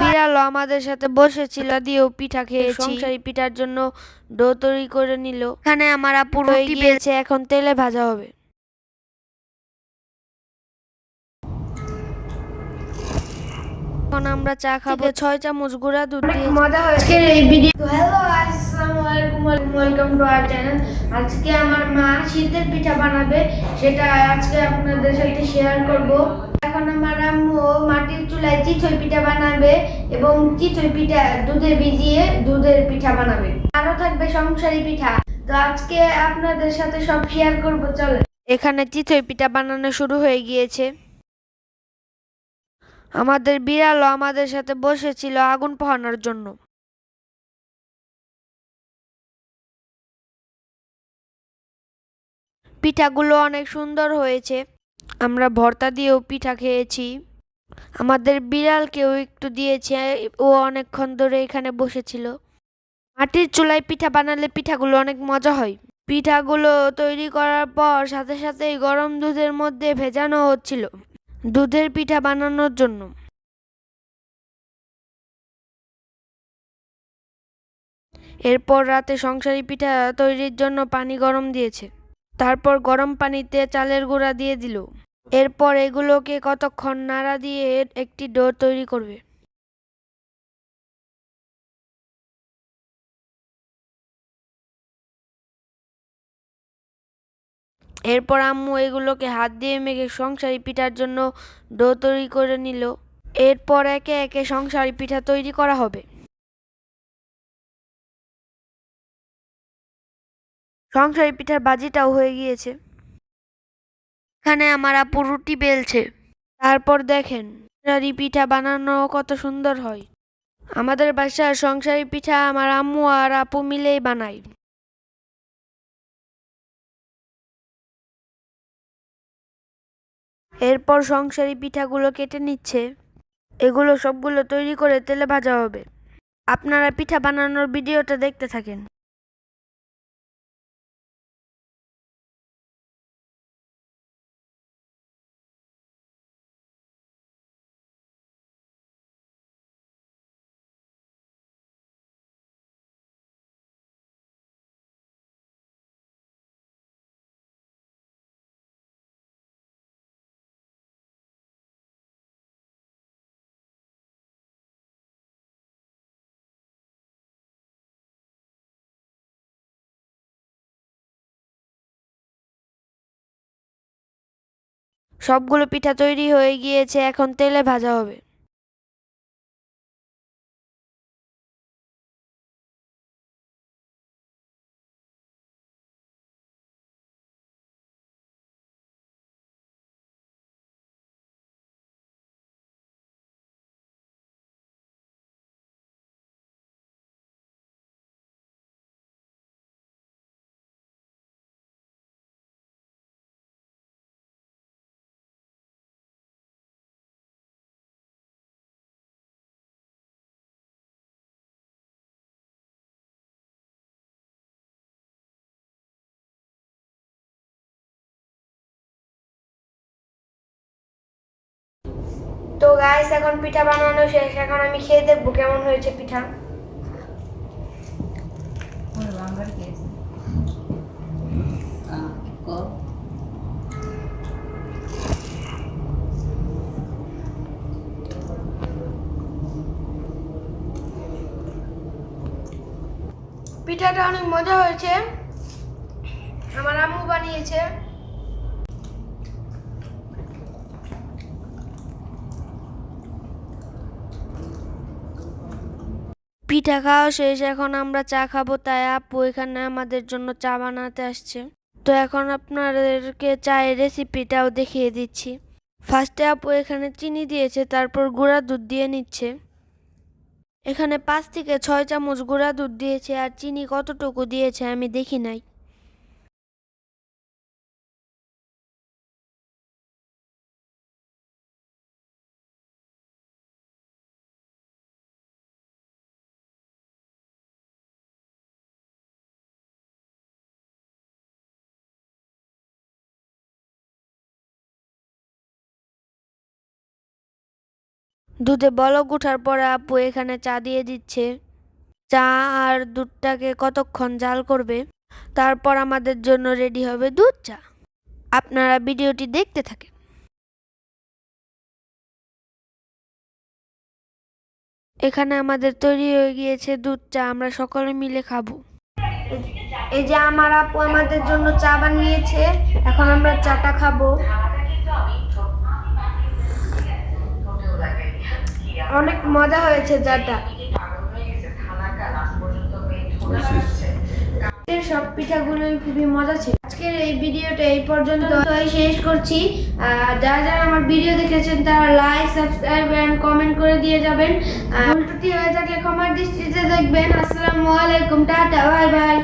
বিড়ালও আমাদের সাথে বসেছিল দিয়েও পিঠা খেয়েছি। সংসারী পিঠার জন্য ডো তৈরি করে নিল। এখানে আমার আপু রুটি বেলছে এখন তেলে ভাজা হবে। এখন আমরা চা খাব। ছয় চামচ গুঁড়া দুধ দিয়ে মজা হয়েছে। এই ভিডিও হ্যালো আসসালামু আলাইকুম ওয়েলকাম টু আওয়ার চ্যানেল আজকে আমার মা শীতের পিঠা বানাবে সেটা আজকে আপনাদের সাথে শেয়ার করব। আমার আম্মু মাটির চুলায় চিতই পিঠা বানাবে এবং পিঠা ভিজিয়ে দুধের পিঠা বানাবে। আরও থাকবে সংসারী পিঠা। তো আজকে আপনাদের সাথে সব শেয়ার চলে এখানে পিঠা বানানো শুরু হয়ে গিয়েছে। আমাদের বিড়ালও আমাদের সাথে বসেছিল আগুন পোহানোর জন্য। পিঠাগুলো অনেক সুন্দর হয়েছে। আমরা ভর্তা দিয়েও পিঠা খেয়েছি। আমাদের বিড়ালকেও একটু দিয়েছে ও অনেকক্ষণ ধরে এখানে বসেছিল। মাটির চুলায় পিঠা বানালে পিঠাগুলো অনেক মজা হয়। পিঠাগুলো তৈরি করার পর সাথে সাথেই গরম দুধের মধ্যে ভেজানো হচ্ছিল দুধের পিঠা বানানোর জন্য। এরপর রাতে সংসারী পিঠা তৈরির জন্য পানি গরম দিয়েছে। তারপর গরম পানিতে চালের গুঁড়া দিয়ে দিল। এরপর এগুলোকে কতক্ষণ নাড়া দিয়ে একটি ডো তৈরি করবে। এরপর আম্মু এগুলোকে হাত দিয়ে মেখে সংসারী পিঠার জন্য ডো তৈরি করে নিল। এরপর একে একে সংসারী পিঠা তৈরি করা হবে। সংসারী পিঠার বাজিটাও হয়ে গিয়েছে। এখানে আমার আপু রুটি বেলছে। তারপর দেখেন সংসারী পিঠা বানানো কত সুন্দর হয়। আমাদের বাসার সংসারী পিঠা আমার আম্মু আর আপু মিলেই বানায়। এরপর সংসারী পিঠাগুলো কেটে নিচ্ছে। এগুলো সবগুলো তৈরি করে তেলে ভাজা হবে। আপনারা পিঠা বানানোর ভিডিওটা দেখতে থাকেন। সবগুলো পিঠা তৈরি হয়ে গিয়েছে এখন তেলে ভাজা হবে। তো গাইস এখন পিঠা বানানো শেষ। এখন আমি খেয়ে দেখব কেমন হয়েছে পিঠা। পিঠাটা অনেক মজা হয়েছে। আমার আম্মু বানিয়েছে। পিঠা খাওয়া শেষ, এখন আমরা চা খাব, তাই আপু এখানে আমাদের জন্য চা বানাতে আসছে। তো এখন আপনাদেরকে চায়ের রেসিপিটাও দেখিয়ে দিচ্ছি। ফার্স্টে আপু এখানে চিনি দিয়েছে, তারপর গুঁড়া দুধ দিয়ে নিচ্ছে। এখানে পাঁচ থেকে ছয় চামচ গুঁড়া দুধ দিয়েছে, আর চিনি কতটুকু দিয়েছে আমি দেখি নাই। দুধে বলক ওঠার পরে আপু এখানে চা দিয়ে দিচ্ছে। চা আর দুধটাকে কতক্ষণ জাল করবে? তারপর আমাদের জন্য রেডি হবে দুধ চা। আপনারা ভিডিওটি দেখতে থাকেন। এখানে আমাদের তৈরি হয়ে গিয়েছে দুধ চা, আমরা সকলে মিলে খাব। এই যে আমার আপু আমাদের জন্য চা বানিয়েছে, এখন আমরা চাটা খাব। অনেক মজা হয়েছে আজকের সব পিঠাগুলোই খুবই মজা ছিল। আজকের এই ভিডিওটা এই পর্যন্ত। শেষ করছি। যারা যারা আমার ভিডিও দেখেছেন, তারা লাইক সাবস্ক্রাইব এন্ড কমেন্ট করে দিয়ে যাবেন। ত্রুটি হয়ে থাকলে ক্ষমার দৃষ্টিতে দেখবেন। আসসালামু আলাইকুম, টাটা বাই বাই